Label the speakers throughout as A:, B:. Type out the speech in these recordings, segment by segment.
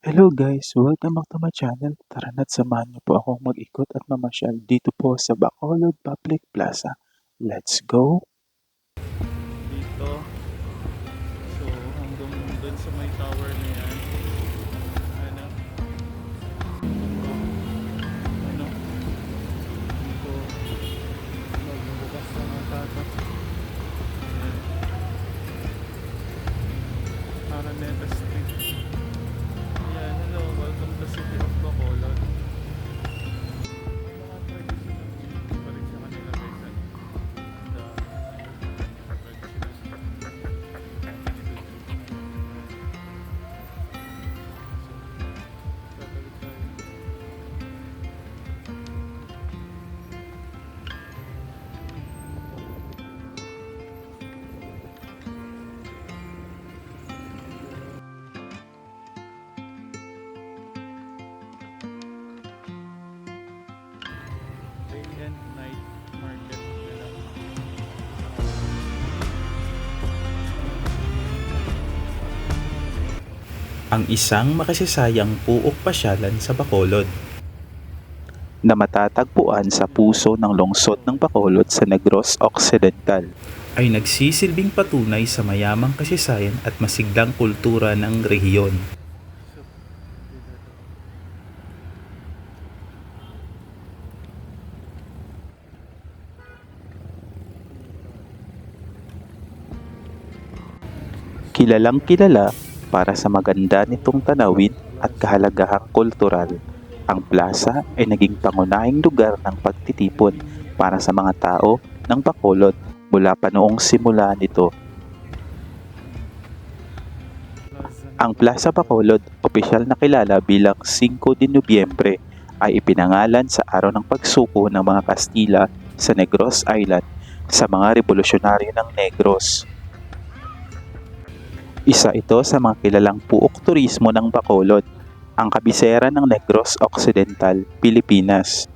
A: Hello guys! Welcome back to my channel. Tara na't samahan niyo po akong mag-ikot at mamasyal dito po sa Bacolod Public Plaza. Let's go!
B: dito. So, hanggang doon sa may tower
C: ang isang makasasayang puok pasyalan sa Bacolod.
A: Na matatagpuan sa puso ng lungsod ng Bacolod sa Negros Occidental.
C: ay nagsisilbing patunay sa mayamang kasaysayan at masiglang kultura ng rehiyon.
A: Kilalang kilala para sa maganda nitong tanawin at kahalagahang kultural. Ang plaza ay naging pangunahing lugar ng pagtitipon para sa mga tao ng Bacolod mula pa noong simula nito. Ang Plaza Bacolod, opisyal na kilala bilang 5 de Nobyembre, ay ipinangalan sa araw ng pagsuko ng mga Kastila sa Negros Island sa mga revolusyonaryo ng Negros. Isa ito sa mga kilalang puok turismo ng Bacolod, ang kabisera ng Negros Occidental, Pilipinas.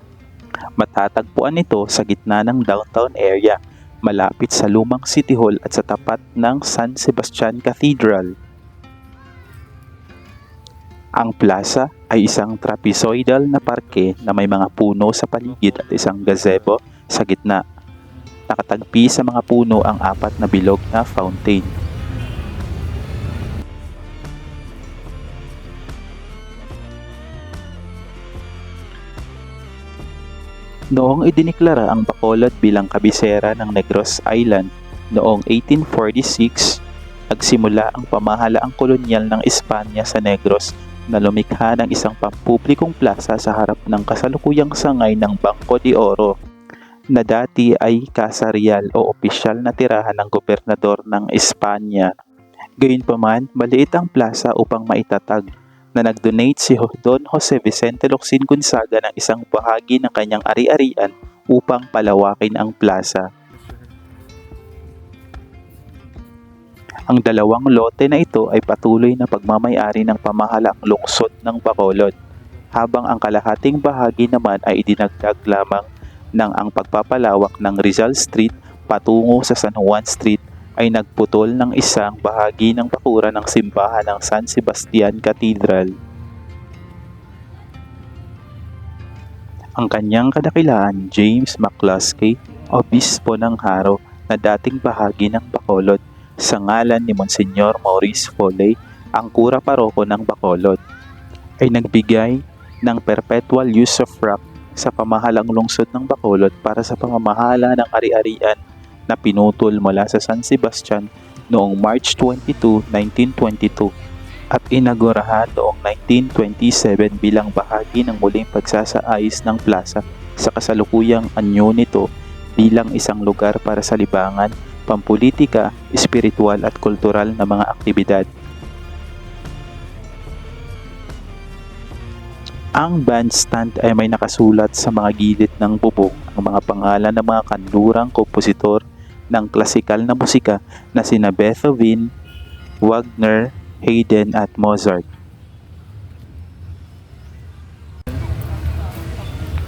A: Matatagpuan ito sa gitna ng downtown area, malapit sa lumang City Hall at sa tapat ng San Sebastian Cathedral. Ang plaza ay isang trapezoidal na parke na may mga puno sa paligid at isang gazebo sa gitna. Nakatagpi sa mga puno ang apat na bilog na fountain. Noong idiniklara ang Bacolod bilang kabisera ng Negros Island noong 1846, nagsimula ang pamahalaang kolonyal ng Espanya sa Negros na lumikha ng isang pampublikong plaza sa harap ng kasalukuyang sangay ng Bangko de Oro na dati ay Casa Real o opisyal na tirahan ng gobernador ng Espanya. Gayunpaman, maliit ang plaza upang maitatag na nag-donate si Don Jose Vicente Locsin Gonzaga ng isang bahagi ng kanyang ari-arian upang palawakin ang plaza. Ang dalawang lote na ito ay patuloy na pagmamayari ng pamahalaang lungsod ng Bacolod, habang ang kalahating bahagi naman ay idinagdag lamang ng ang pagpapalawak ng Rizal Street patungo sa San Juan Street ay nagputol ng isang bahagi ng pakura ng simbahan ng San Sebastian Cathedral. Ang kanyang kadakilaan, James McCluskey, obispo ng Haro na dating bahagi ng Bacolod, sa ngalan ni Monsignor Maurice Foley, ang kura paroko ng Bacolod, ay nagbigay ng perpetual use of rock sa pamahalang lungsod ng Bacolod para sa pamamahala ng ari-arian na pinutol mula sa San Sebastian noong March 22, 1922 at inagurahan noong 1927 bilang bahagi ng muling pagsasaayos ng plaza sa kasalukuyang anyo nito bilang isang lugar para sa libangan, pampolitika, espiritual at kultural na mga aktibidad. Ang bandstand ay may nakasulat sa mga gilid ng bubong ang mga pangalan ng mga kanlurang kompositor ng klasikal na musika na sina Beethoven, Wagner, Haydn at Mozart.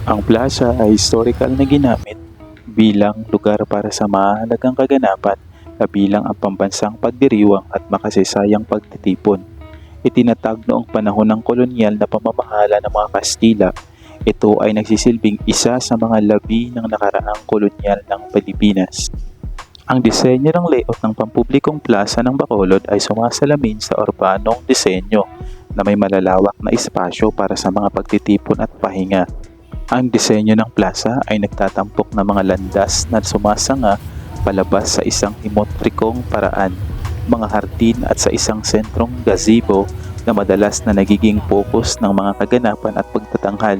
A: Ang plaza ay historical na ginamit bilang lugar para sa mahalagang kaganapan kabilang ang pambansang pagdiriwang at makasayang pagtitipon. Itinatag noong panahon ng kolonyal na pamamahala ng mga Kastila, ito ay nagsisilbing isa sa mga labi ng nakaraang kolonyal ng Pilipinas. Ang disenyo ng layout ng pampublikong plaza ng Bacolod ay sumasalamin sa urbanong disenyo na may malalawak na espasyo para sa mga pagtitipon at pahinga. Ang disenyo ng plaza ay nagtatampok ng mga landas na sumasanga palabas sa isang himotrikong paraan, mga hardin at sa isang sentrong gazebo na madalas na nagiging focus ng mga kaganapan at pagtatanghal.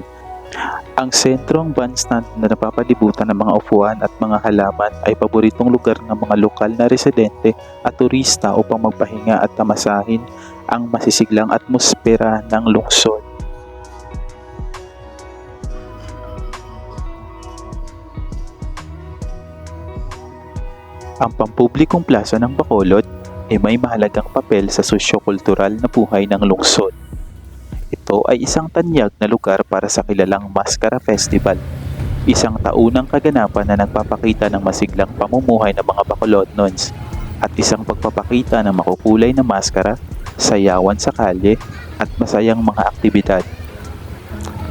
A: Ang sentrong bandstand na napapalibutan ng mga upuan at mga halaman ay paboritong lugar ng mga lokal na residente at turista upang magpahinga at tamasahin ang masisiglang atmosfera ng lungsod. Ang pampublikong plaza ng Bacolod ay may mahalagang papel sa sosyo-kultural na buhay ng lungsod. Ito ay isang tanyag na lugar para sa kilalang Mascara Festival, isang taunang kaganapan na nagpapakita ng masiglang pamumuhay ng mga Bacolodnons at isang pagpapakita ng makukulay na maskara, sayawan sa kalye at masayang mga aktibidad.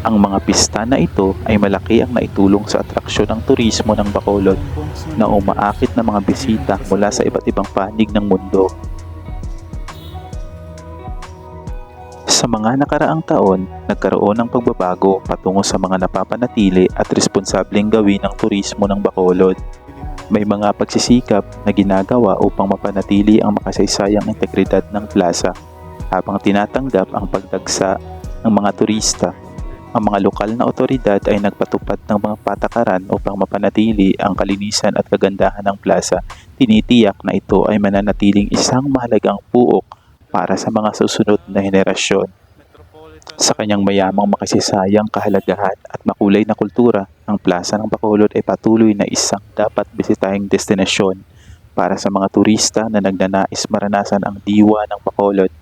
A: Ang mga pista na ito ay malaki ang naitulong sa atraksyon ng turismo ng Bacolod na umaakit ng mga bisita mula sa iba't ibang panig ng mundo. Sa mga nakaraang taon, nagkaroon ng pagbabago patungo sa mga napapanatili at responsableng gawin ng turismo ng Bacolod. May mga pagsisikap na ginagawa upang mapanatili ang makasaysayang integridad ng plaza habang tinatanggap ang pagdagsa ng mga turista. Ang mga lokal na otoridad ay nagpatupad ng mga patakaran upang mapanatili ang kalinisan at kagandahan ng plaza. Tinitiyak na ito ay mananatiling isang mahalagang puok para sa mga susunod na henerasyon. Sa kanyang mayamang makasisayang kahalagahan at makulay na kultura, ang Plaza ng Bacolod ay patuloy na isang dapat bisitahing destinasyon para sa mga turista na nagnanais maranasan ang diwa ng Bacolod.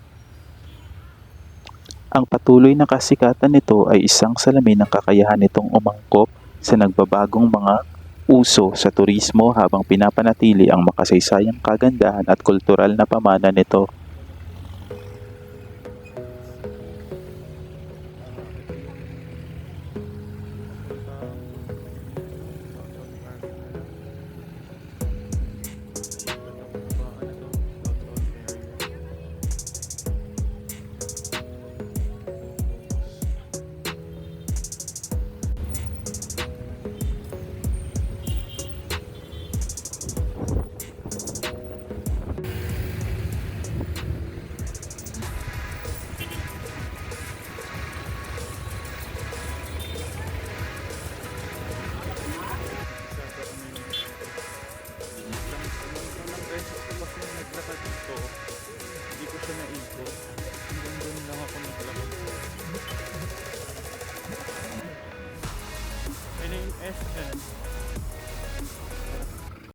A: Ang patuloy na kasikatan nito ay isang salamin ng kakayahan nitong umangkop sa nagbabagong mga uso sa turismo habang pinapanatili ang makasaysayang kagandahan at kultural na pamana nito.